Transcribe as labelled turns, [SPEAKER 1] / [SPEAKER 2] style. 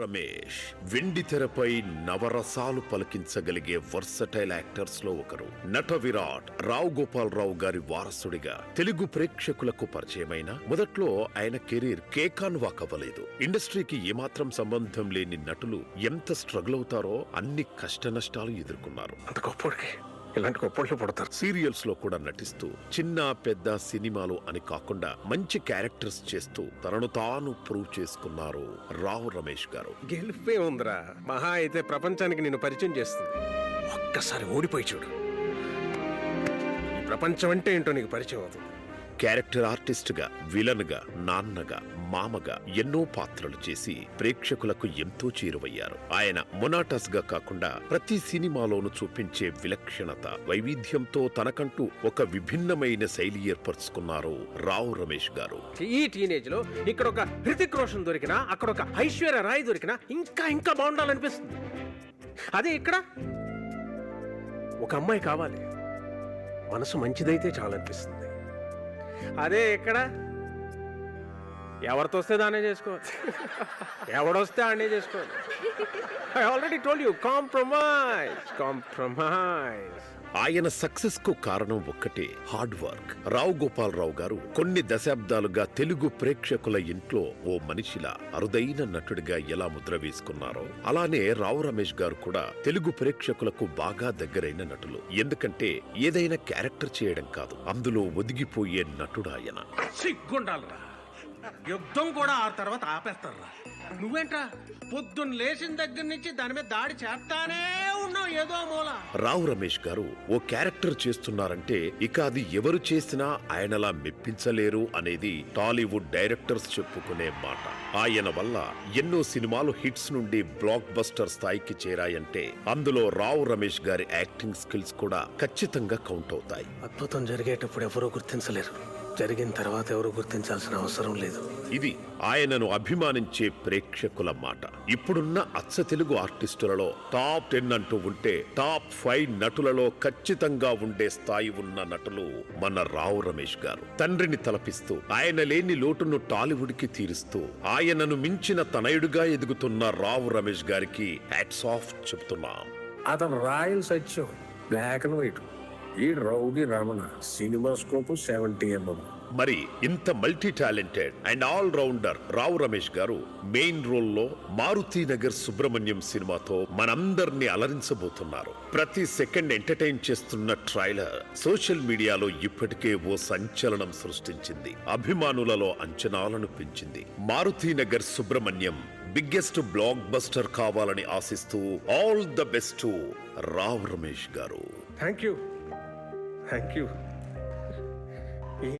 [SPEAKER 1] రమేష్ వెండి తెరపై నవరసాలు పలికించగలిగే వర్సటైల్ యాక్టర్స్లో ఒకరు. నట విరాట్ రావు గోపాలరావు గారి వారసుడిగా తెలుగు ప్రేక్షకులకు పరిచయమైన మొదట్లో ఆయన కెరీర్ కేకాన్ వాక్ అవ్వలేదు. ఇండస్ట్రీకి ఏమాత్రం సంబంధం లేని నటులు ఎంత స్ట్రగుల్ అవుతారో అన్ని కష్ట నష్టాలు ఎదుర్కొన్నారు
[SPEAKER 2] ఇలాంటి గొప్పోళ్ళు పుడతారు.
[SPEAKER 1] సీరియల్స్లో కూడా నటిస్తూ చిన్న పెద్ద సినిమాలు అని కాకుండా మంచి క్యారెక్టర్స్ చేస్తూ తనను తాను ప్రూవ్ చేసుకున్నారు రావు రమేష్ గారు.
[SPEAKER 2] గెలిపే ఉందిరా. మహా అయితే ప్రపంచానికి నిన్ను పరిచయం చేస్తుంది. ఒక్కసారి ఓడిపోయి చూడు. ఈ ప్రపంచం అంటే ఏంటో నీకు పరిచయం అవుతుంది.
[SPEAKER 1] క్యారెక్టర్ ఆర్టిస్ట్గా విలన్గా నాన్నగా మామగా ఎన్నో పాత్రలు చేసి ప్రేక్షకులకు ఎంతో చేరువయ్యారు. ఆయన మొనాటస్గా కాకుండా ప్రతి సినిమాలోనూ చూపించే విలక్షణత వైవిధ్యంతో తనకంటూ ఒక విభిన్నమైన శైలి ఏర్పరచుకున్నారు రావు రమేష్ గారు.
[SPEAKER 2] ఈ టీనేజ్లో ఇక్కడ ఒక హృతిక్ రోషన్ దొరికినా అక్కడ ఒక ఐశ్వర్య రాయ్ దొరికినా ఇంకా ఇంకా బాగుండాలనిపిస్తుంది. అదే ఇక్కడ ఒక అమ్మాయి కావాలి. మనసు మంచిదైతే చాలనిపిస్తుంది. అదే ఇక్కడ ఎవరితో వస్తే దానే చేసుకోవాలి ఎవడొస్తే ఆడనే చేసుకోవాలి I already told you compromise compromise
[SPEAKER 1] ఆయన సక్సెస్కు కారణం ఒక్కటే హార్డ్ వర్క్ రావు గోపాలరావు గారు కొన్ని దశాబ్దాలుగా తెలుగు ప్రేక్షకుల ఇంట్లో ఓ మనిషిలా అరుదైన నటుడిగా ఎలా ముద్ర వేసుకున్నారో అలానే రావు రమేష్ గారు కూడా తెలుగు ప్రేక్షకులకు బాగా దగ్గరైన నటులు. ఎందుకంటే ఏదైనా క్యారెక్టర్ చేయడం కాదు అందులో ఒదిగిపోయే నటుడు ఆయన
[SPEAKER 3] సిగ్గుండాలరా. యుద్ధం కూడా ఆ తర్వాత ఆపేస్తారా నువ్వేంట్రా? పొద్దున్న లేచిన దగ్గర నుంచి దాని మీద దాడి చేస్తానే ఉన్నావు ఏదో మూల.
[SPEAKER 1] రావు రమేష్ గారు ఓ క్యారెక్టర్ చేస్తున్నారంటే ఇక అది ఎవరు చేసినా ఆయనలా మెప్పించలేరు అనేది టాలీవుడ్ డైరెక్టర్స్ చెప్పుకునే మాట. ఆయన వల్ల ఎన్నో సినిమాలు హిట్స్ నుండి బ్లాక్ బస్టర్ స్థాయికి చేరాయంటే అందులో రావు రమేష్ గారి యాక్టింగ్ స్కిల్స్ కూడా ఖచ్చితంగా కౌంట్ అవుతాయి.
[SPEAKER 2] అద్భుతం జరిగేటప్పుడు ఎవరూ గుర్తించలేరు. జరిగిన తర్వాత ఎవరు గుర్తించాల్సిన అవసరం లేదు.
[SPEAKER 1] ఇది ఆయనను అభిమానించే ప్రేక్షకుల మాట. ఇప్పుడున్న అచ్చ తెలుగు ఆర్టిస్టులలో టాప్ టెన్ అంటూ ఉంటే టాప్ ఫైవ్ నటులలో ఖచ్చితంగా ఉండే స్థాయి ఉన్న నటులు మన రావు రమేష్ గారు. తండ్రిని తలపిస్తూ ఆయన లేని లోటును టాలీవుడ్కి తీరుస్తూ ఆయనను మించిన తనయుడుగా ఎదుగుతున్న రావు రమేష్ గారికి హ్యాట్స్ ఆఫ్ చెప్తున్నాం
[SPEAKER 4] అతను royal Satyam black and white ఈ rowdy Ramana cinema scope seventy MM
[SPEAKER 1] మరి ఇంత multi talented and all rounder Rao Ramesh garu main రోల్లో మారుతి నగర్ సుబ్రహ్మణ్యం సినిమాతో మనందరినీ అలరించబోతున్నారు. ప్రతి సెకండ్ ఎంటర్టైన్ చేస్తున్న ట్రైలర్ సోషల్ మీడియాలో ఇప్పటికే ఓ సంచలనం సృష్టించింది. అభిమానులలో అంచనాలను పెంచింది. Maruthi Nagar Subrahmanyam biggest blockbuster కావాలని ఆశిస్తూ all the best Rao Ramesh garu.
[SPEAKER 2] Thank you thank you